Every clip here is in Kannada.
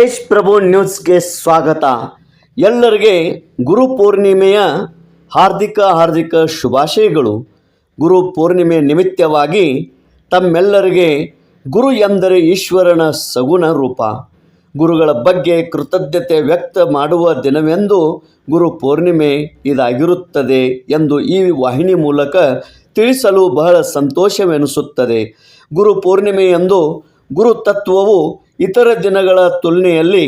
ತೇಜ್ ಪ್ರಭು ನ್ಯೂಸ್ಗೆ ಸ್ವಾಗತ. ಎಲ್ಲರಿಗೆ ಗುರು ಪೂರ್ಣಿಮೆಯ ಹಾರ್ದಿಕ ಹಾರ್ದಿಕ ಶುಭಾಶಯಗಳು. ಗುರು ಪೂರ್ಣಿಮೆ ನಿಮಿತ್ತವಾಗಿ ತಮ್ಮೆಲ್ಲರಿಗೆ ಗುರು ಎಂದರೆ ಈಶ್ವರನ ಸಗುಣ ರೂಪ. ಗುರುಗಳ ಬಗ್ಗೆ ಕೃತಜ್ಞತೆ ವ್ಯಕ್ತ ಮಾಡುವ ದಿನವೆಂದು ಗುರು ಪೂರ್ಣಿಮೆ ಇದಾಗಿರುತ್ತದೆ ಎಂದು ಈ ವಾಹಿನಿ ಮೂಲಕ ತಿಳಿಸಲು ಬಹಳ ಸಂತೋಷವೆನಿಸುತ್ತದೆ. ಗುರು ಪೂರ್ಣಿಮೆಯಂದು ಗುರು ತತ್ವವು ಇತರ ದಿನಗಳ ತುಲನೆಯಲ್ಲಿ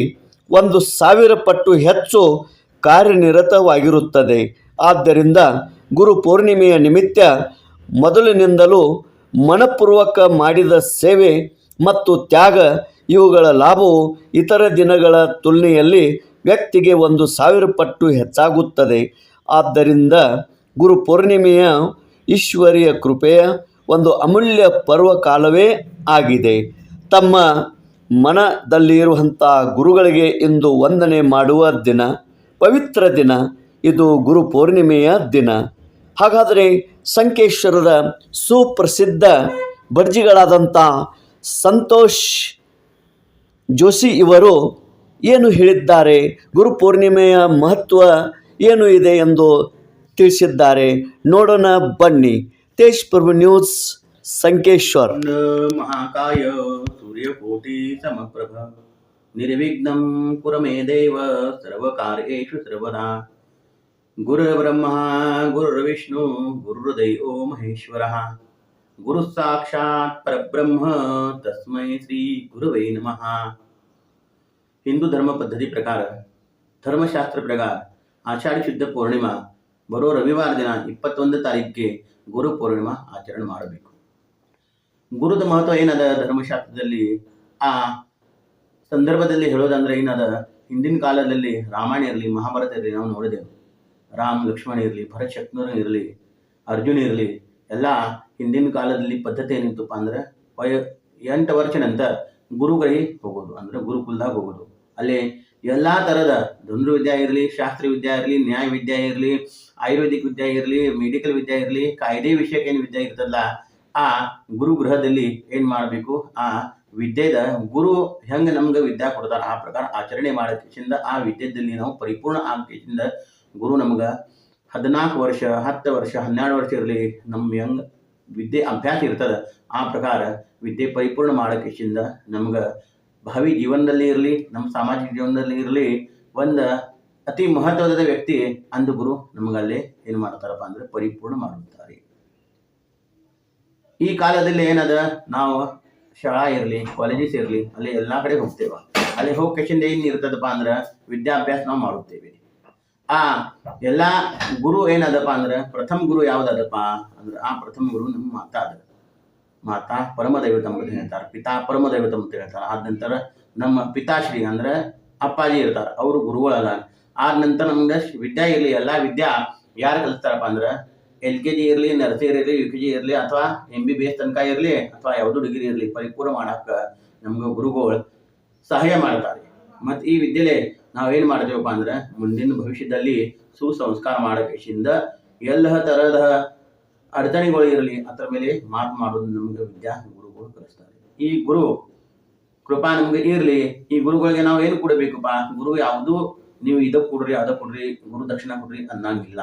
ಒಂದು ಸಾವಿರ ಪಟ್ಟು ಹೆಚ್ಚು ಕಾರ್ಯನಿರತವಾಗಿರುತ್ತದೆ. ಆದ್ದರಿಂದ ಗುರು ಪೂರ್ಣಿಮೆಯ ನಿಮಿತ್ತ ಮೊದಲಿನಿಂದಲೂ ಮನಪೂರ್ವಕ ಮಾಡಿದ ಸೇವೆ ಮತ್ತು ತ್ಯಾಗ, ಇವುಗಳ ಲಾಭವು ಇತರ ದಿನಗಳ ತುಲನೆಯಲ್ಲಿ ವ್ಯಕ್ತಿಗೆ ಒಂದು ಸಾವಿರ ಪಟ್ಟು ಹೆಚ್ಚಾಗುತ್ತದೆ. ಆದ್ದರಿಂದ ಗುರು ಪೂರ್ಣಿಮೆಯ ಈಶ್ವರಿಯ ಕೃಪೆಯ ಒಂದು ಅಮೂಲ್ಯ ಪರ್ವಕಾಲವೇ ಆಗಿದೆ. ತಮ್ಮ ಮನದಲ್ಲಿರುವಂಥ ಗುರುಗಳಿಗೆ ಇಂದು ವಂದನೆ ಮಾಡುವ ದಿನ, ಪವಿತ್ರ ದಿನ. ಇದು ಗುರು ಪೂರ್ಣಿಮೆಯ ದಿನ. ಹಾಗಾದರೆ ಸಂಕೇಶ್ವರದ ಸುಪ್ರಸಿದ್ಧ ಬರ್ಜಿಗಳಾದಂಥ ಸಂತೋಷ್ ಜೋಶಿ ಇವರು ಏನು ಹೇಳಿದ್ದಾರೆ? ಗುರು ಪೂರ್ಣಿಮೆಯ ಮಹತ್ವ ಏನು ಇದೆ ಎಂದು ತಿಳಿಸಿದ್ದಾರೆ. ನೋಡೋಣ ಬನ್ನಿ. ತೇಜ್ ಪ್ರಭು ನ್ಯೂಸ್, ಸಂಕೇಶ್ವರ್. ಮಹಾಕಾಯ ಸೂರ್ಯಕೋಟಿ ಸಮಪ್ರಭ ನಿರ್ವಿಘ್ನಂ ಕುರ ಮೇ ದೇವ ಸರ್ವಕಾರ್ಯೇಷು ಸರ್ವದಾ ಗುರುರ್ಬ್ರಹ್ಮ ಗುರುರ್ವಿಷ್ಣು ಗುರುರ್ದೈವೋ ಮಹೇಶ್ವರ ಗುರು ಸಾಕ್ಷಾತ್ ಪರಬ್ರಹ್ಮ ತಸ್ಮೈ ಶ್ರೀ ಗುರುವೇ ನಮಃ ಹಿಂದೂ ಧರ್ಮ ಪದ್ಧತಿ ಪ್ರಕಾರ ಧರ್ಮಶಾಸ್ತ್ರ ಪ್ರಕಾರ ಆಷಾಢಿ ಶುದ್ಧ ಪೂರ್ಣಿಮಾ ಬರೋ ರವಿವಾರ ದಿನ ಇಪ್ಪತ್ತೊಂದು ತಾರೀಕಿಗೆ ಗುರು ಪೂರ್ಣಿಮಾ ಆಚರಣೆ ಮಾಡಬೇಕು ಗುರುದ ಮಹತ್ವ ಏನದ ಧರ್ಮಶಾಸ್ತ್ರದಲ್ಲಿ? ಆ ಸಂದರ್ಭದಲ್ಲಿ ಹೇಳೋದಂದ್ರೆ ಏನದ? ಹಿಂದಿನ ಕಾಲದಲ್ಲಿ ರಾಮಾಯಣ ಇರಲಿ, ಮಹಾಭಾರತ ಇರಲಿ, ನಾವು ನೋಡಿದೆವು. ರಾಮ್, ಲಕ್ಷ್ಮಣ ಇರಲಿ ಭರತ್ ಇರಲಿ, ಅರ್ಜುನ ಇರಲಿ, ಎಲ್ಲ ಹಿಂದಿನ ಕಾಲದಲ್ಲಿ ಪದ್ಧತಿ ಏನಿತ್ತಪ್ಪ ಅಂದ್ರೆ, ವಯ ಎಂಟು ವರ್ಷ ನಂತರ ಗುರುಗಳಿಗೆ ಹೋಗೋದು, ಅಂದ್ರೆ ಗುರುಕುಲದಾಗ ಹೋಗೋದು. ಅಲ್ಲಿ ಎಲ್ಲ ಥರದ ಧನುರ್ವಿದ್ಯಾ ಇರಲಿ ಶಾಸ್ತ್ರ ವಿದ್ಯಾ ಇರಲಿ ನ್ಯಾಯ ವಿದ್ಯಾ ಇರಲಿ, ಆಯುರ್ವೇದಿಕ್ ವಿದ್ಯಾ ಇರಲಿ ಮೆಡಿಕಲ್ ವಿದ್ಯಾ ಇರಲಿ, ಕಾಯ್ದೆ ವಿಷಯಕ್ಕೆ ಏನು ವಿದ್ಯೆ ಇರ್ತದಲ್ಲ ಆ ಗುರು ಗೃಹದಲ್ಲಿ ಏನ್ ಮಾಡಬೇಕು? ಆ ವಿದ್ಯೆದ ಗುರು ಹೆಂಗ ನಮ್ಗೆ ವಿದ್ಯಾ ಕೊಡ್ತಾರ? ಆ ಪ್ರಕಾರ ಆಚರಣೆ ಮಾಡಕೇಶಿಂದ ಆ ವಿದ್ಯೆದಲ್ಲಿ ನಾವು ಪರಿಪೂರ್ಣ ಆಗ್ತಿಂದ ಗುರು ನಮ್ಗೆ ಹದಿನಾಲ್ಕು ವರ್ಷ, ಹತ್ತು ವರ್ಷ, ಹನ್ನೆರಡು ವರ್ಷ ಇರಲಿ ನಮ್ಮ ಹೆಂಗ್ ವಿದ್ಯೆ ಅಭ್ಯಾಸ ಇರ್ತದ, ಆ ಪ್ರಕಾರ ವಿದ್ಯೆ ಪರಿಪೂರ್ಣ ಮಾಡಕೇಶಿಂದ ನಮ್ಗೆ ಭಾವಿ ಜೀವನದಲ್ಲಿ ಇರಲಿ ನಮ್ಮ ಸಾಮಾಜಿಕ ಜೀವನದಲ್ಲಿ ಇರಲಿ, ಒಂದು ಅತಿ ಮಹತ್ವದ ವ್ಯಕ್ತಿ ಅಂದು ಗುರು ನಮಗಲ್ಲಿ ಏನು ಮಾಡ್ತಾರಪ್ಪ ಅಂದ್ರೆ ಪರಿಪೂರ್ಣ ಮಾಡುತ್ತಾರೆ. ಈ ಕಾಲದಲ್ಲಿ ಏನದ? ನಾವು ಶಾಲಾ ಇರಲಿ ಕಾಲೇಜಸ್ ಇರಲಿ, ಅಲ್ಲಿ ಎಲ್ಲ ಕಡೆ ಹೋಗ್ತೇವೆ. ಅಲ್ಲಿ ಹೋಗ್ಕೆಶಿಂದ ಏನು ಇರ್ತದಪ್ಪ ಅಂದ್ರೆ ವಿದ್ಯಾಭ್ಯಾಸ ನಾವು ಮಾಡುತ್ತೇವೆ. ಆ, ಎಲ್ಲ ಗುರು ಏನದಪ್ಪ ಅಂದ್ರೆ, ಪ್ರಥಮ ಗುರು ಯಾವ್ದದಪ್ಪ ಅಂದ್ರೆ, ಆ ಪ್ರಥಮ ಗುರು ನಮ್ಮ ಮಾತಾ ಅದ. ಮಾತಾ ಪರಮ ದೈವತಂ ಅಂತ ಹೇಳ್ತಾರೆ, ಪಿತಾ ಪರಮ ದೈವತಂ ಅಂತ ಹೇಳ್ತಾರೆ. ಆದ ನಂತರ ನಮ್ಮ ಪಿತಾಶ್ರೀ ಅಂದ್ರೆ ಅಪ್ಪಾಜಿ ಇರ್ತಾರೆ, ಅವರು ಗುರುಗಳಲ್ಲ. ಆದ ನಂತರ ನಮ್ಗೆ ವಿದ್ಯಾ ಇರಲಿ, ಎಲ್ಲ ವಿದ್ಯಾ ಯಾರು ಕಲಿಸ್ತಾರಪ್ಪ ಅಂದ್ರೆ ಎಲ್ ಕೆ ಜಿ ಇರಲಿ ನರ್ಸರಿ ಇರಲಿ ಯು ಕೆ ಜಿ ಇರಲಿ, ಅಥವಾ ಎಂ ಬಿ ಬಿ ಎಸ್ ತನಕ ಇರಲಿ, ಅಥವಾ ಯಾವುದು ಡಿಗ್ರಿ ಇರಲಿ, ಪರಿಪೂರ್ಣ ಮಾಡೋಕ್ಕೆ ನಮ್ಗೆ ಗುರುಗಳು ಸಹಾಯ ಮಾಡ್ತಾರೆ. ಮತ್ತು ಈ ವಿದ್ಯೆಲೆ ನಾವೇನು ಮಾಡ್ತೇವಪ್ಪ ಅಂದ್ರೆ, ಮುಂದಿನ ಭವಿಷ್ಯದಲ್ಲಿ ಸುಸಂಸ್ಕಾರ ಮಾಡೋಕ್ಕಿಂದ ಎಲ್ಲ ಥರದ ಅಡಚಣೆಗಳು ಇರಲಿ, ಅದರ ಮೇಲೆ ಮಾತು ಮಾಡೋದು ನಮಗೆ ವಿದ್ಯಾ ಗುರುಗಳು ಕಲಿಸ್ತಾರೆ. ಈ ಗುರು, ಕೃಪಾ ನಮ್ಗೆ ಇರಲಿ, ಈ ಗುರುಗಳಿಗೆ ನಾವು ಏನು ಕೊಡಬೇಕಪ್ಪ? ಗುರು ಯಾವುದು, ನೀವು ಇದಕ್ಕೆ ಕೊಡ್ರಿ ಅದಕ್ಕೆ ಕೊಡ್ರಿ, ಗುರು ದಕ್ಷಿಣ ಕೊಡ್ರಿ ಅನ್ನಂಗಿಲ್ಲ.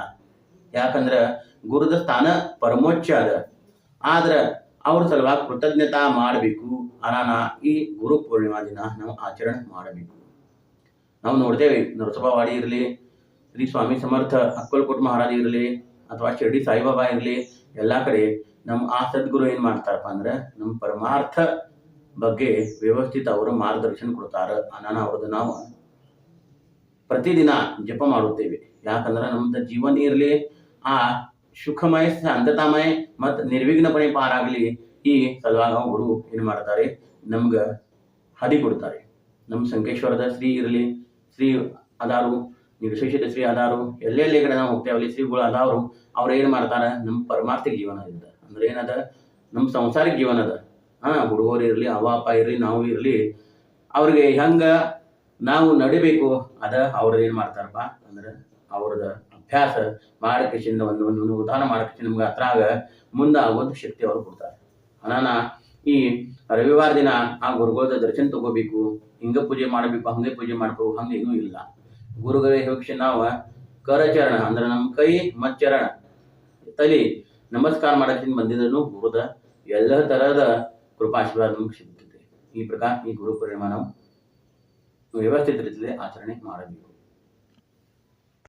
ಯಾಕಂದ್ರೆ ಗುರುದ ಸ್ಥಾನ ಪರಮೋಚ್ಚ ಅದ. ಆದ್ರ ಅವ್ರ ಸಲುವಾಗಿ ಕೃತಜ್ಞತಾ ಮಾಡಬೇಕು. ಅನಾನ ಈ ಗುರು ಪೂರ್ಣಿಮಾ ದಿನ ನಾವು ಆಚರಣೆ ಮಾಡಬೇಕು. ನಾವು ನೋಡ್ತೇವೆ ನರಸಭಾವಾಡಿ ಇರಲಿ, ಶ್ರೀ ಸ್ವಾಮಿ ಸಮರ್ಥ ಅಕ್ಕಲ್ಕೋಟ್ ಮಹಾರಾಜ ಇರಲಿ, ಅಥವಾ ಶಿರ್ಡಿ ಸಾಯಿಬಾಬಾ ಇರಲಿ, ಎಲ್ಲ ಕಡೆ ನಮ್ಮ ಆ ಸದ್ಗುರು ಏನು ಮಾಡ್ತಾರಪ್ಪ ಅಂದ್ರೆ ನಮ್ಮ ಪರಮಾರ್ಥ ಬಗ್ಗೆ ವ್ಯವಸ್ಥಿತ ಅವರು ಮಾರ್ಗದರ್ಶನ ಕೊಡ್ತಾರ. ಅನಾನ ಅವ್ರದ್ದು ನಾವು ಪ್ರತಿದಿನ ಜಪ ಮಾಡುತ್ತೇವೆ. ಯಾಕಂದ್ರೆ ನಮ್ದು ಜೀವನ ಇರಲಿ ಆ ಸುಖಮಯ ಶಾಂತತಾಮಯ ಮತ್ತು ನಿರ್ವಿಘ್ನಪಣೆ ಪಾರಾಗಲಿ ಈ ಸಲುವಾಗಿ ಗುರು ಏನು ಮಾಡ್ತಾರೆ? ನಮ್ಗೆ ಹದಿ ಕೊಡ್ತಾರೆ. ನಮ್ಮ ಸಂಕೇಶ್ವರದ ಶ್ರೀ ಇರಲಿ, ಶ್ರೀ ಅದಾರು ನಿರ್ಶೇಷಿತ ಶ್ರೀ ಅದಾರು, ಎಲ್ಲೆಲ್ಲಿ ಕಡೆ ನಾವು ಹೋಗ್ತೇವೆ, ಅಲ್ಲಿ ಶ್ರೀಗಳು ಅದಾವರು ಅವ್ರು ಏನು ಮಾಡ್ತಾರೆ? ನಮ್ಮ ಪರಮಾರ್ಥಿಕ ಜೀವನ ಇದ್ದ ಅಂದ್ರೆ ಏನದ? ನಮ್ಮ ಸಂಸಾರಿಕ ಜೀವನ ಅದ. ಹಾ, ಹುಡುಗರು ಇರಲಿ ಅವ ಅಪ್ಪ ಇರಲಿ, ನಾವು ಇರಲಿ, ಅವ್ರಿಗೆ ಹೆಂಗ ನಾವು ನಡಿಬೇಕು, ಅದ ಅವ್ರದ್ದು ಏನು ಮಾಡ್ತಾರಪ್ಪ? ಅಂದ್ರೆ ಅವ್ರದ ಅಭ್ಯಾಸ ಮಾಡಕ್ಕಿಂದ ಒಂದು ಒಂದು ಉದಾಹರಣೆ ಮಾಡಕ್ಕೆ ನಮ್ಗೆ ಅದ್ರಾಗ ಮುಂದೆ ಆಗುವಂತ ಶಕ್ತಿ ಅವ್ರು ಕೊಡ್ತಾರೆ. ಅನಾನ ಈ ರವಿವಾರ ದಿನ ಆ ಗುರುಗೋದ ದರ್ಶನ ತಗೋಬೇಕು, ಹಿಂಗ ಪೂಜೆ ಮಾಡಬೇಕು, ಹಂಗೆ ಪೂಜೆ ಮಾಡಬೇಕು, ಹಂಗೆ ಏನೂ ಇಲ್ಲ. ಗುರುಗಳೇ ಹೋಗಿ ನಾವು ಕರಚರಣ, ಅಂದ್ರೆ ನಮ್ಮ ಕೈ ಮಚ್ಚರಣ ಚರಣ ತಲೆ ನಮಸ್ಕಾರ ಮಾಡಕ್ಕೆ ಬಂದಿದ್ದನು ಗುರುದ ಎಲ್ಲ ತರಹದ ಕೃಪಾಶೀರ್ವಾದ ನಮ್ಗೆ ಸಿಗುತ್ತದೆ ಈ ಪ್ರಕಾರ ಈ ಗುರು ಪರಿಣಾಮ ನಾವು ವ್ಯವಸ್ಥಿತ ರೀತಿಯಲ್ಲಿ ಆಚರಣೆ ಮಾಡಬೇಕು.